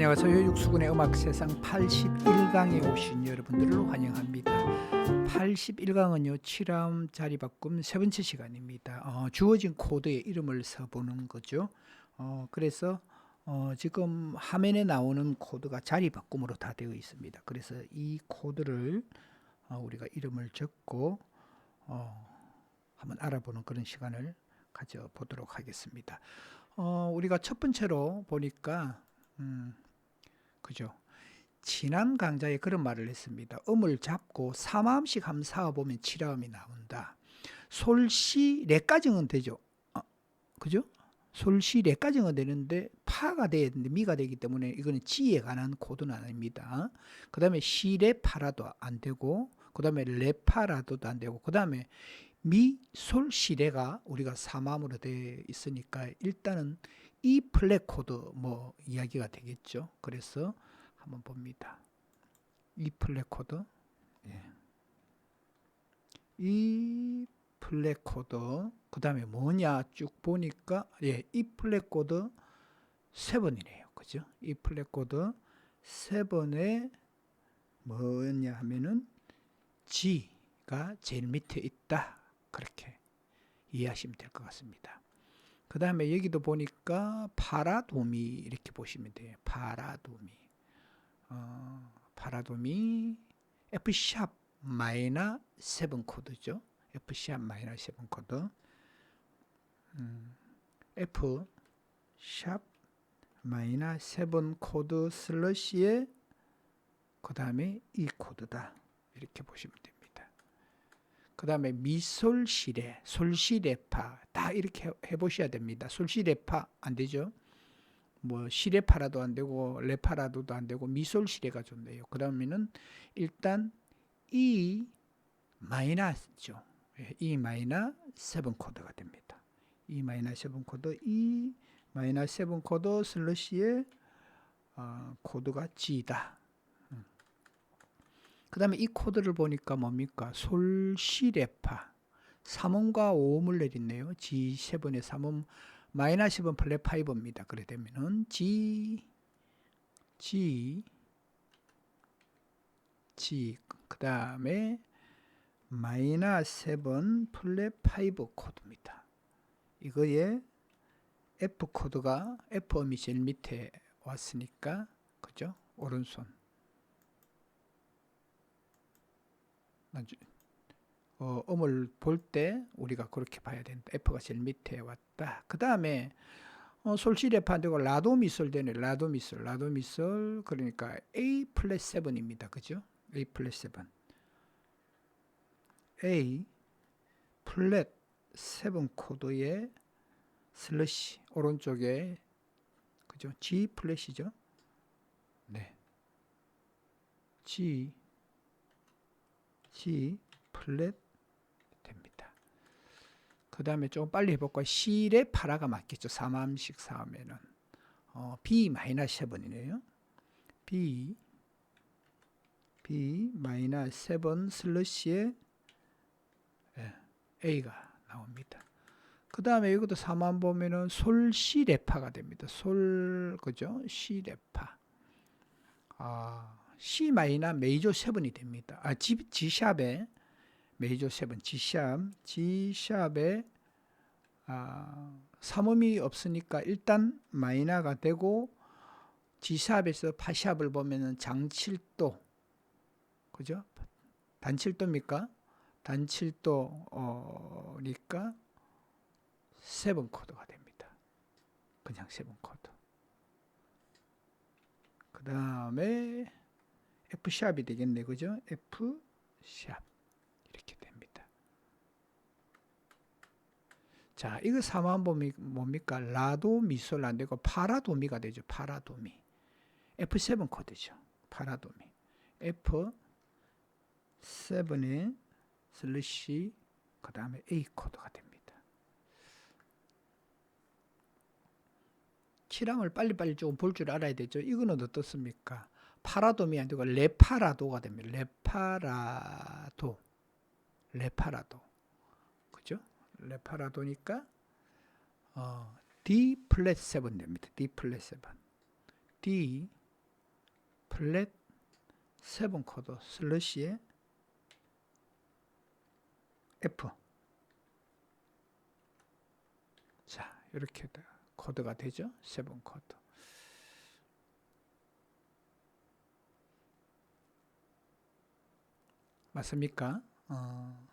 안녕하세요. 육수군의 음악 세상 81강에 오신 여러분들을 환영합니다. 81강은요. 칠함 자리 바꿈 세 번째 시간입니다. 어, 주어진 코드의 이름을 써보는 거죠. 어, 그래서 어, 지금 화면에 나오는 코드가 자리 바꿈으로 다 되어 있습니다. 그래서 이 코드를 어, 우리가 이름을 적고 어, 한번 알아보는 그런 시간을 가져보도록 하겠습니다. 어, 우리가 첫 번째로 보니까 음, 그죠? 지난 강좌에 그런 말을 했습니다. 음을 잡고 사마음씩 함 사와 보면 칠화음이 나온다. 솔시 레까지는 되죠. 어, 그죠? 솔시 레까지는 되는데 파가 돼야 되는데 미가 되기 때문에 이거는 지에 관한 코드는 아닙니다. 그 다음에 시레 파라도 안 되고 그 다음에 레파라도도 안 되고 그 다음에 미, 솔, 시레가 우리가 사마음으로 되어 있으니까 일단은 이 플랫 코드 뭐 이야기가 되겠죠. 그래서 한번 봅니다. 이 플랫 코드. 예. 이 플랫 코드. 그 다음에 뭐냐 쭉 보니까 예, 이 플랫 코드 세 번이네요. 그죠? 이 플랫 코드 세 번에 뭐냐 하면은 G가 제일 밑에 있다. 그렇게 이해하시면 될 것 같습니다. 그 다음에 여기도 보니까 파라도미 이렇게 보시면 돼요. 파라도미. 어, 파라도미 F샵 마이너 7 코드죠. F샵 마이너 7 코드. 음, F샵 마이너 7 코드 슬러시에 그 다음에 이 코드다. 이렇게 보시면 됩니다. 그 다음에 미솔시레, 솔시레파 다 이렇게 해보셔야 됩니다. 솔시레파 안 되죠? 뭐 시레파라도 안 되고 레파라도도 안 되고 미솔시레가 좋네요. 그 다음에는 일단 E 마이너죠. E 마이너 7 코드가 됩니다. E 마이너 7 코드 E 마이너 7 코드 슬러시의 어, 코드가 G다. 그 다음에 이 코드를 보니까 뭡니까? 솔시레파. 3음과 5음을 내렸네요. G7의 3음 마이너 10은 플랫 5입니다. 그래 되면은 G G G 그 다음에 마이너 7 플랫 5 코드입니다. 이거에 F 코드가 F 음이 제일 밑에 왔으니까 그죠? 오른손 어, 음을 볼 때 우리가 그렇게 봐야 된다. F가 제일 밑에 왔다. 그 다음에 어, 솔시레파 안 되고 라도 미솔 되네. 라도 미솔, 라도 미솔 그러니까 A 플러스 7입니다. 그죠? A 플러스 7. A 플랫 7 코드의 슬러시 오른쪽에 그죠? G 플랫이죠? 네. G G 플랫 됩니다. 그 다음에 좀 빨리 해볼까요? C의 파라가 맞겠죠. 3함식 4함에는 어, B 마이너 7이네요. B B 마이너 7 슬러시에 예, A가 나옵니다. 그 다음에 이것도 3함 보면은 솔 C 레파가 됩니다. 솔 그죠? C 레파. 아 C 마이너 메이저 7이 됩니다. 아, G, G샵에 메이저 7, G샵, G샵에 아, 3음이 없으니까 일단 마이너가 되고 G샵에서 파 샵을 보면은 장칠도 그죠? 단칠도입니까? 단칠도니까 7 코드가 됩니다. 그냥 7 코드. 그 다음에 F샵이 되겠네. 그죠? F샵. 이렇게 됩니다. 자, 이거 사만 범이 뭡니까? 라도 미솔 안 되고 파라도미가 되죠. 파라도미. F7 코드죠. 파라도미. F7에 슬래시 그 다음에 A 코드가 됩니다. 칠함을 빨리빨리 조금 볼 줄 알아야 되죠. 이거는 어떻습니까? 파라도미 아니고 레파라도가 됩니다. 레파라도. 레파라도. 그죠? 레파라도니까 어, D 플랫 7 됩니다. D 플랫 7. D 플랫 세븐 코드 슬러시에 F 자 이렇게 다 코드가 되죠 세븐 코드 맞습니까? 어.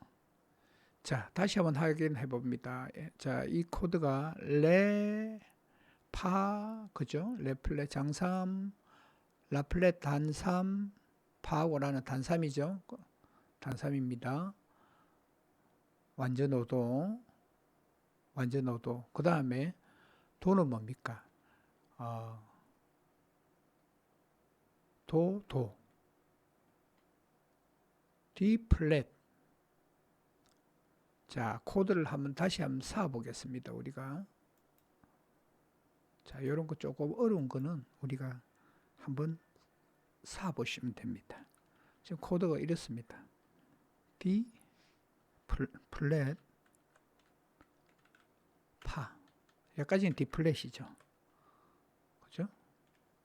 자 다시 한번 확인해 봅니다. 예, 자 이 코드가 레 파 그죠? 레플렛 장삼 라플렛 단삼 파고라는 단삼이죠. 그 단삼입니다. 완전 오도 완전 오도 그 다음에 도는 뭡니까? 어, 도, 도 D 플랫. 자 코드를 한번 다시 한번 사 보겠습니다 우리가. 자 이런 거 조금 어려운 거는 우리가 한번 사 보시면 됩니다. 지금 코드가 이렇습니다. D 플- 플랫 파. 여기까지는 D 플랫이죠. 그죠?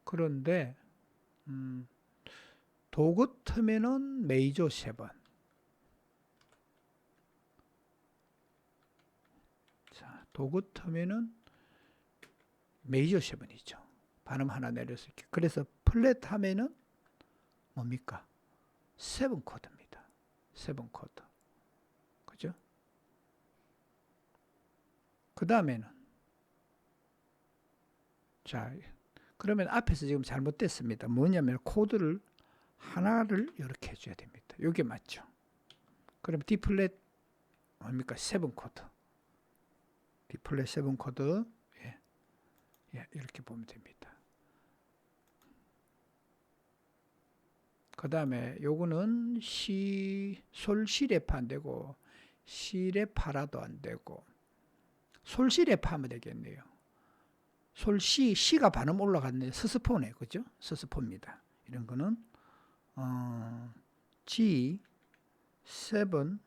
그런데 음, 도 같으면은 메이저 세번 자, 도 같으면은 메이저 세번이죠. 발음 하나 이렇게. 그래서 플랫 하면은 뭡니까? 세븐 코드입니다. 세븐 코드. 그죠? 그 다음에는 자, 그러면 앞에서 지금 잘못됐습니다. 뭐냐면 코드를 하나를 이렇게 해줘야 됩니다. 이게 맞죠? 그럼 D 플랫 뭡니까? 세븐 코드. D 플랫 세븐 코드. 예. 예, 이렇게 보면 됩니다. 그 다음에 요거는 시, 솔, 시레파 안 되고, 시레파라도 안 되고, 솔 시레파 하면 되겠네요. 솔 시, 시가 발음 올라갔네. 스스포네. 그죠? 스스포입니다. 이런 거는, 어, G, 7,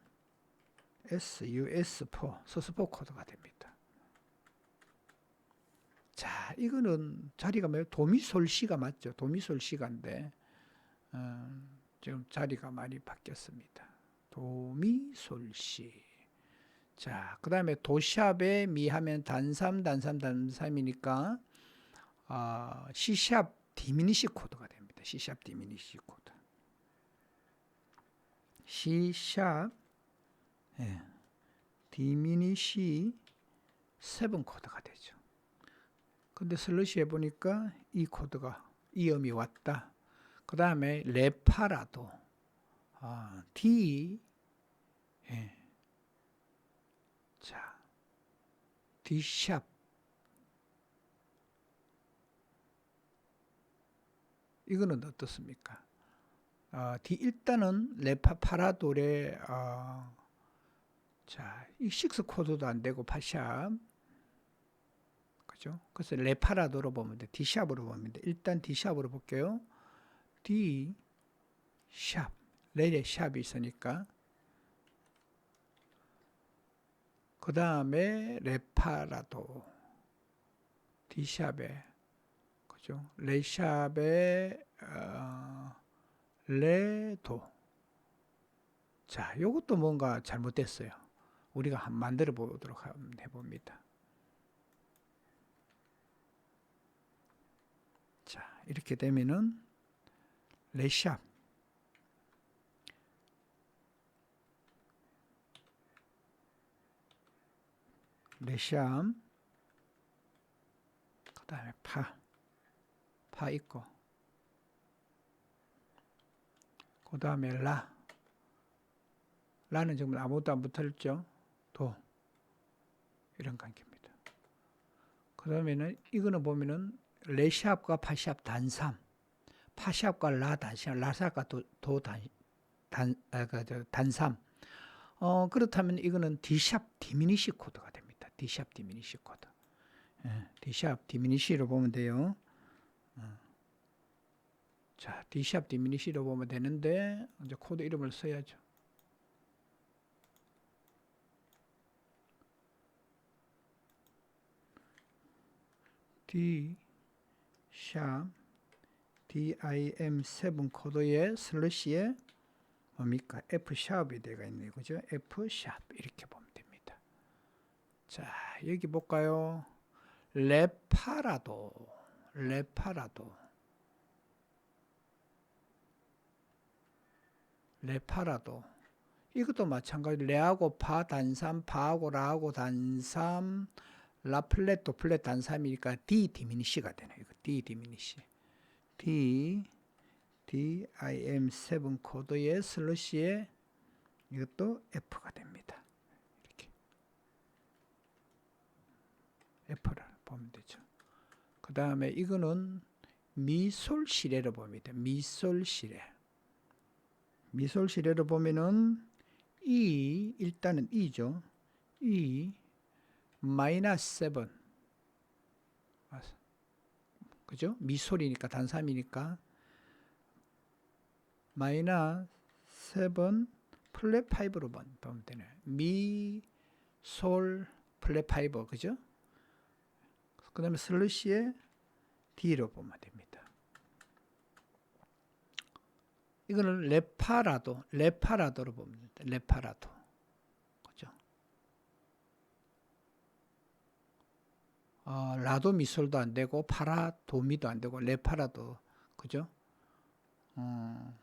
S, U, S4, 스스포 코드가 됩니다. 자, 이거는 자리가 뭐예요? 도미솔시가 맞죠? 도미솔시가인데, 어, 지금 자리가 많이 바뀌었습니다. 도미솔시. 자, 그 다음에 도샵에 미하면 단삼, 단삼, 단삼이니까, 어, C샵 디미니시 코드가 됩니다. C샵 디미니시 코드. C샵, 예, 디미니시 7 코드가 되죠. 근데 슬러시 해보니까 이 코드가 이 음이 왔다. 그 다음에 레파라도 아, D 예. 자 D 샵 이거는 어떻습니까? 어, D 일단은 레파 파라돌의 어, 자, 이 식스 코드도 안 되고 파샵 그죠? 그래서 레파라도로 보면 돼. D샵으로 보면 돼. 일단 D샵으로 볼게요. D 샵. 레레 샵이 있으니까. 그 다음에 레파라도. D샵에. 그죠? 레 샵에, 어, 레도. 자, 요것도 뭔가 잘못됐어요. 우리가 한 만들어 보도록 해봅니다. 자, 이렇게 되면은 레샵 레샵 그 다음에 파, 파 있고 그 다음에 라 라는 정말 아무것도 안 붙어있죠 도 이런 관계입니다 그 다음에는 이거는 보면은 레샵과 파샵 단삼, 파샵과 라 단삼, 라샵과 도, 도 단, 단, 아, 그, 저, 단삼. 어, 그렇다면 이거는 D샵 디미니시 코드가 됩니다. D샵 디미니시 코드. 예, D샵 디미니시로 보면 돼요. 어. 자, D샵 디미니시로 보면 되는데, 이제 코드 이름을 써야죠. D 샵 DIM7 코드에 슬러시에 뭡니까? F 샵이 되어 있네요. 그죠? F 샵 이렇게 보면 됩니다. 자, 여기 볼까요? 레파라도 레파라도 레파라도 이것도 마찬가지 레하고 파 단삼 파하고 라하고 단삼 라플렛 도플렛 단삼이니까 D 디미니시가 되네요. 이거 D 디미니시 D D I M 7 코드의 슬러시에 이것도 F가 됩니다. 이렇게 F를 보면 되죠. 그 다음에 이거는 미솔시레로 봅니다. 미솔시레. 미솔시레로 보면은 E 일단은 E죠. E 마이너스 7 그죠? 미솔이니까 단삼이니까 마이너스 7 플랫 5로 보면 되네. 미솔 플랫 5 그죠? 그 다음에 슬러시에 D로 보면 됩니다. 이거는 레파라도, 레파라도로 됩니다. 레파라도. 그죠? 어, 라도 미솔도 안 되고, 파라 도미도 안 되고, 레파라도. 그죠? 어,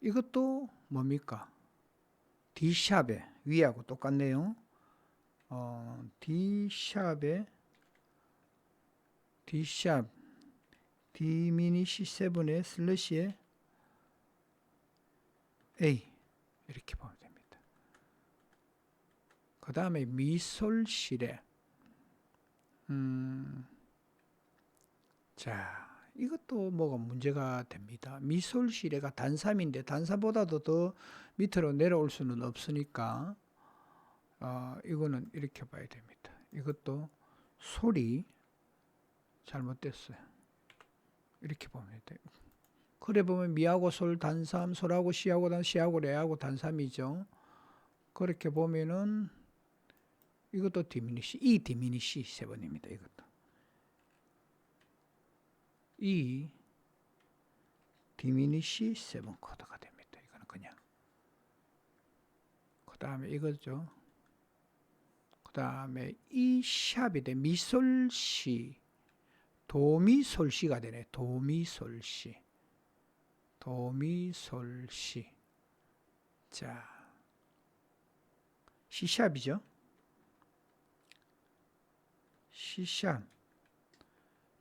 이것도 뭡니까? D샵에, 위하고 똑같네요. 어, D샵에 D샵 D미니시 7의 슬래시에 A 이렇게 보면 됩니다. 그 다음에 미솔실에 음, 자 이것도 뭐가 문제가 됩니다. 미솔시레가 단삼인데 단삼보다도 더 밑으로 내려올 수는 없으니까 어, 이거는 이렇게 봐야 됩니다. 이것도 솔이 잘못됐어요. 이렇게 보면 돼요. 그래 보면 미하고 솔 단삼, 솔하고 시하고 단 시하고 레하고 단삼이죠. 그렇게 보면은 이것도 디미니시, 이 디미니시 세 번입니다. 이것도 이 디미니시 세번 코드가 됩니다. 이거는 그냥 그 다음에 이거죠. 그 다음에 이 샵이 돼 미솔시 도미솔시가 되네. 도미솔시. 도미솔시. 자. C샵이죠. C샵.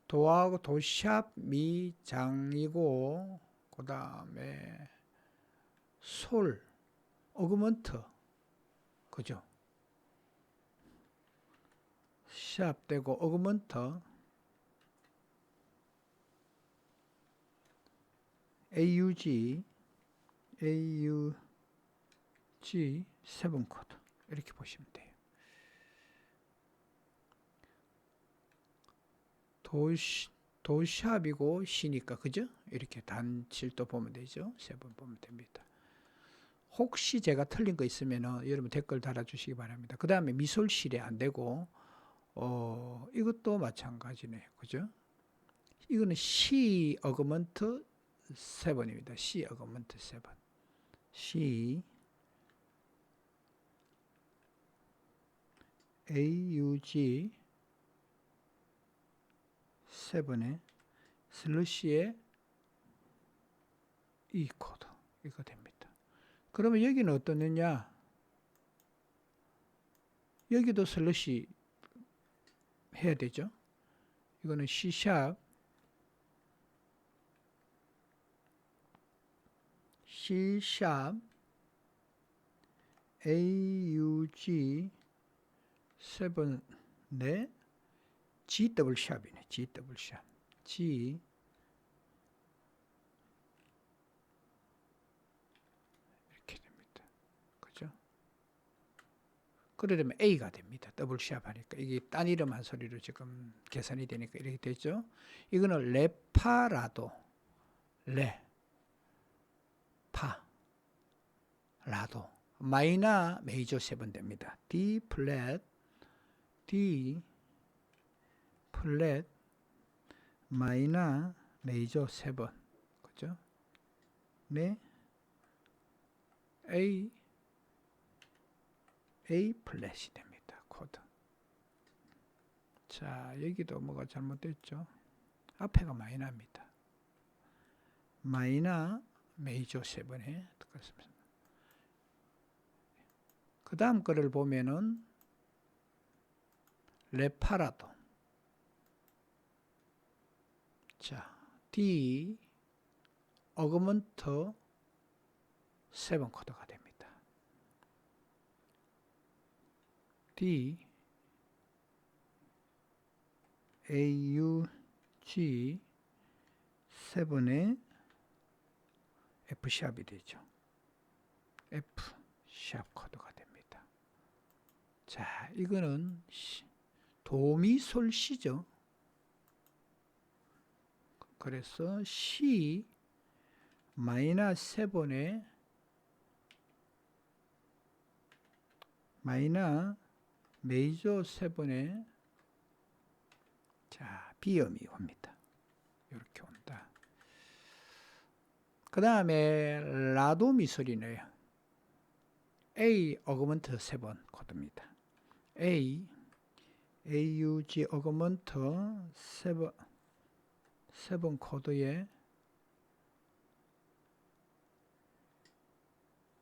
도하고 도샵 미장이고 그 다음에 솔 어그먼트 그죠? 샵 되고 어그먼트 AUG AUG 7 코드 이렇게 보시면 돼요. 도시 도샵이고 시니까 그죠? 이렇게 단칠도 보면 되죠. 세 번 보면 됩니다. 혹시 제가 틀린 거 있으면 여러분 댓글 달아주시기 바랍니다. 그 다음에 미솔실에 안 되고 어 이것도 마찬가지네요. 그죠? 이거는 C 어그먼트 7입니다. C 어그먼트 7. C AUG 7에 슬러시에 이 코드 이거 됩니다. 그러면 여기는 어떻느냐? 여기도 슬러시 해야 되죠. 이거는 C 샵 C 샵 AUG 7 네 G 더블 샵이네. G 더블 샵. G 이렇게 됩니다. 그죠? 그러려면 A가 됩니다. 더블 샵 하니까 이게 딴 이름 한 소리로 지금 계산이 되니까 이렇게 되죠. 이거는 레파라도 레 파, 라도, 마이너 메이저 세번 됩니다. D 플랫, D 플랫, 마이너 메이저 7 그죠? 네 A A 플랫이 됩니다. 코드. 자, 여기도 뭐가 잘못됐죠? 앞에가 마이너입니다. 마이너 메이저 7에 들어갔습니다. 그 다음 거를 보면은 레파라도 자 D 어그먼트 7 코드가 됩니다. D A U G 7의 F 샵이 되죠. F 샵 코드가 됩니다. 자, 이거는 시- 도미솔 시죠. 그래서 C 마이너 7의 마이너 메이저 7의 자, 비음이 옵니다. 이렇게 온다. 그 다음에 라도 미소리네요. A 어그먼트 7 코드입니다. A AUG 어그먼트 7 7 코드에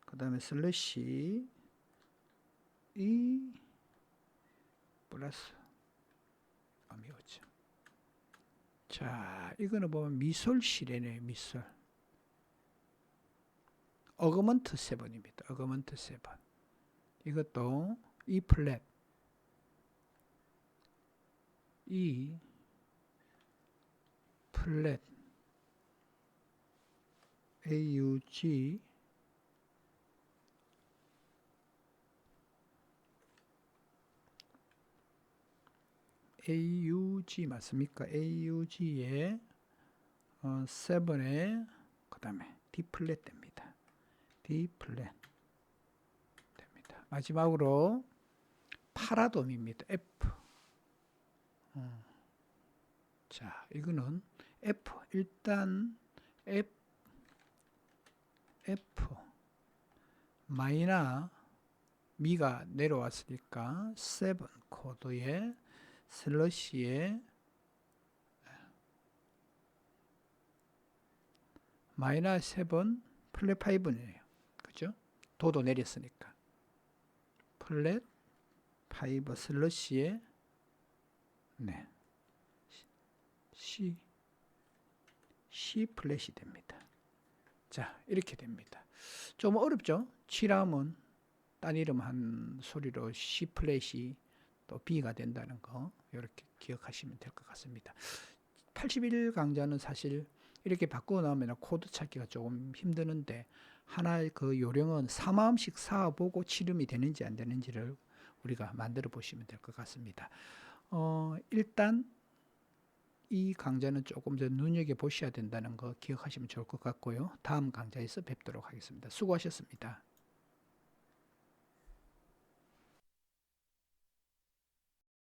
그 다음에 슬래시 E 플러스 음이 오죠. 자, 이거는 보면 미솔실이네, 미솔. 어그먼트 7입니다. 어그먼트 7. 이것도 E 플랫. E 플랫 AUG AUG 맞습니까? AUG에 어, 7에 그 다음에 D 플랫 됩니다. D 플랫 됩니다. 마지막으로 파라돔입니다. F. 어. 자, 이거는 F. 일단 F F 마이너 미가 내려왔으니까 7 코드에 슬러시에 마이너 7 플랫 5네요. 도도 내렸으니까. 플랫 5 슬러시에 네. C C 플랫이 됩니다. 자, 이렇게 됩니다. 좀 어렵죠? 7함은 딴 이름 한 소리로 C 플랫이 또 B가 된다는 거 이렇게 기억하시면 될 것 같습니다. 81 강좌는 사실 이렇게 바꾸고 나면 코드 찾기가 조금 힘드는데 하나의 그 요령은 3마음씩 쌓아보고 치름이 되는지 안 되는지를 우리가 만들어 보시면 될 것 같습니다. 어, 일단 이 강좌는 조금 더 눈여겨 보셔야 된다는 거 기억하시면 좋을 것 같고요. 다음 강좌에서 뵙도록 하겠습니다. 수고하셨습니다.